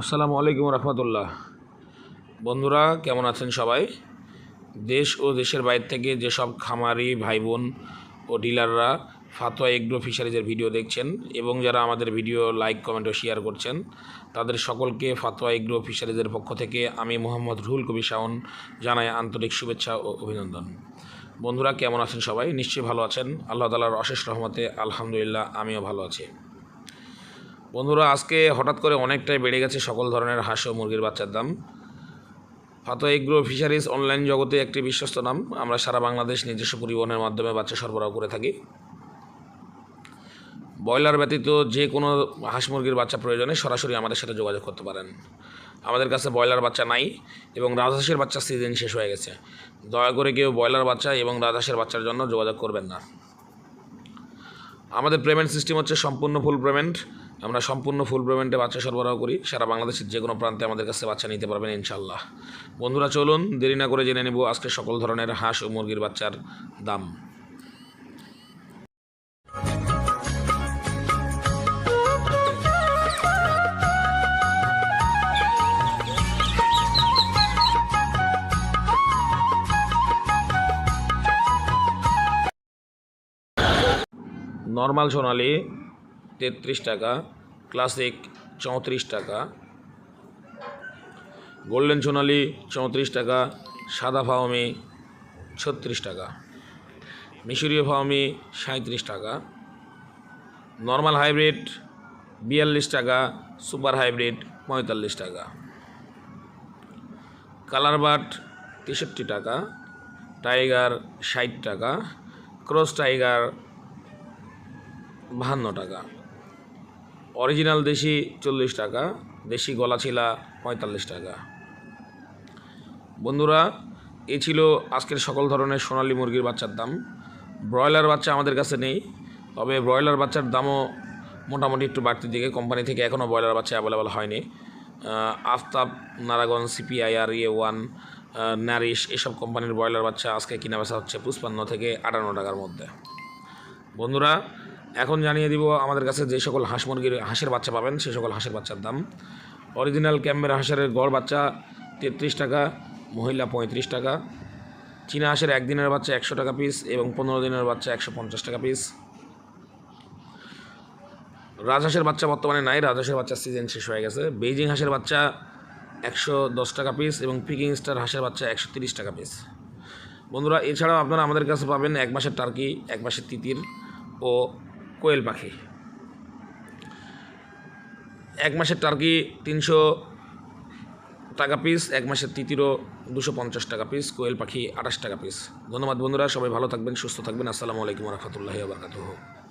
আসসালামু আলাইকুম রহমতুল্লাহ। বন্ধুরা, কেমন আছেন সবাই? দেশ ও দেশের বাইরে থেকে যেসব খামারি ভাই বোন ও ডিলাররা ফাতোয়া এগ্রো ফিশারিজের ভিডিও দেখছেন এবং যারা আমাদের ভিডিও লাইক, কমেন্ট ও শেয়ার করছেন, তাদের সকলকে ফাতোয়া এগ্রো ফিশারিজের পক্ষ থেকে আমি মোহাম্মদ রুহুল কবি শাওন জানাই আন্তরিক শুভেচ্ছা ও অভিনন্দন। বন্ধুরা, কেমন আছেন সবাই? নিশ্চয়ই ভালো আছেন। আল্লাহ তালার অশেষ রহমতে আলহামদুলিল্লাহ, আমিও ভালো আছি। বন্ধুরা, আজকে হঠাৎ করে অনেকটাই বেড়ে গেছে সকল ধরনের হাঁস ও মুরগির বাচ্চার দাম। ফাতো এগ্রো ফিশারিজ অনলাইন জগতে একটি বিশ্বস্ত নাম। আমরা সারা বাংলাদেশ নিজস্ব পরিবহনের মাধ্যমে বাচ্চা সরবরাহ করে থাকি। ব্রয়লার ব্যতীত যে কোনো হাঁস মুরগির বাচ্চা প্রয়োজনে সরাসরি আমাদের সাথে যোগাযোগ করতে পারেন। আমাদের কাছে ব্রয়লার বাচ্চা নাই এবং রাজহাঁসের বাচ্চা সিজন শেষ হয়ে গেছে। দয়া করে কেউ ব্রয়লার বাচ্চা এবং রাজহাঁসের বাচ্চার জন্য যোগাযোগ করবেন না। আমাদের পেমেন্ট সিস্টেম হচ্ছে সম্পূর্ণ ফুল পেমেন্ট আমরা সম্পূর্ণ ফুল পেমেন্টে বাচ্চা সরবরাহ করি। সারা বাংলাদেশের যে কোনো প্রান্তে আমাদের কাছে বাচ্চা নিতে পারবেন ইনশাল্লাহ বন্ধুরা, চলুন, দেরি না করে জেনে নেব আজকে সকল ধরনের হাঁস ও মুরগির বাচ্চার দাম। নর্মাল সোনালি তেত্রিশ টাকা, ক্লাসিক চৌত্রিশ টাকা, গোল্ডেন সোনালি চৌত্রিশ টাকা, সাদা ফাওমি ছত্রিশ টাকা, মিশরীয় ফাওমি সাঁত্রিশ টাকা, নর্মাল হাইব্রিড বিয়াল্লিশ টাকা, সুপার হাইব্রিড পঁয়তাল্লিশ টাকা, কালার বাট তেষট্টি টাকা, টাইগার ষাট টাকা, ক্রস টাইগার বাহান্ন টাকা। অরিজিনাল দেশি চল্লিশ টাকা, দেশি গলা গলাছিলা পঁয়তাল্লিশ টাকা। বন্ধুরা, এ ছিল আজকের সকল ধরনের সোনালী মুরগির বাচ্চার দাম। ব্রয়লার বাচ্চা আমাদের কাছে নেই, তবে ব্রয়লার বাচ্চার দামও মোটামুটি একটু বাড়তির দিকে। কোম্পানি থেকে এখনও ব্রয়লার বাচ্চা অ্যাভেলেবল হয়নি। আফতাব নারাগন সিপিআইআর ইয়ে ওয়ান নারিশ, এসব কোম্পানির ব্রয়লার বাচ্চা আজকে কিনা বেচা হচ্ছে পুষ্পান্ন থেকে আটান্ন টাকার মধ্যে। বন্ধুরা এখন জানিয়ে দিব আমাদের কাছে যে সকল হাঁস মুরগির, হাঁসের বাচ্চা পাবেন, সে সকল হাঁসের বাচ্চার দাম। অরিজিনাল ক্যাম্বের হাঁসের গড় বাচ্চা তেত্রিশ টাকা, মহিলা পঁয়ত্রিশ টাকা। চীনা হাঁসের একদিনের বাচ্চা একশো টাকা পিস এবং পনেরো দিনের বাচ্চা একশো পঞ্চাশ টাকা পিস রাজহাঁসের বাচ্চা বর্তমানে নাই রাজহাঁসের বাচ্চার সিজন শেষ হয়ে গেছে। বেইজিং হাঁসের বাচ্চা একশো দশ টাকা পিস এবং পিকিং স্টার হাঁসের বাচ্চা একশো তিরিশ টাকা পিস বন্ধুরা, এছাড়াও আপনারা আমাদের কাছে পাবেন এক মাসের টার্কি এক মাসের তিতির ও কোয়েল পাখি। এক মাসের টার্কি তিনশো টাকা পিস এক মাসের তৃতীয় দুশো পঞ্চাশ টাকা পিস কোয়েল পাখি আঠাশ টাকা পিস ধন্যবাদ বন্ধুরা, সবাই ভালো থাকবেন, সুস্থ থাকবেন। আসসালামু আলাইকুম রহমতুল্লাহ বারকাতুহ।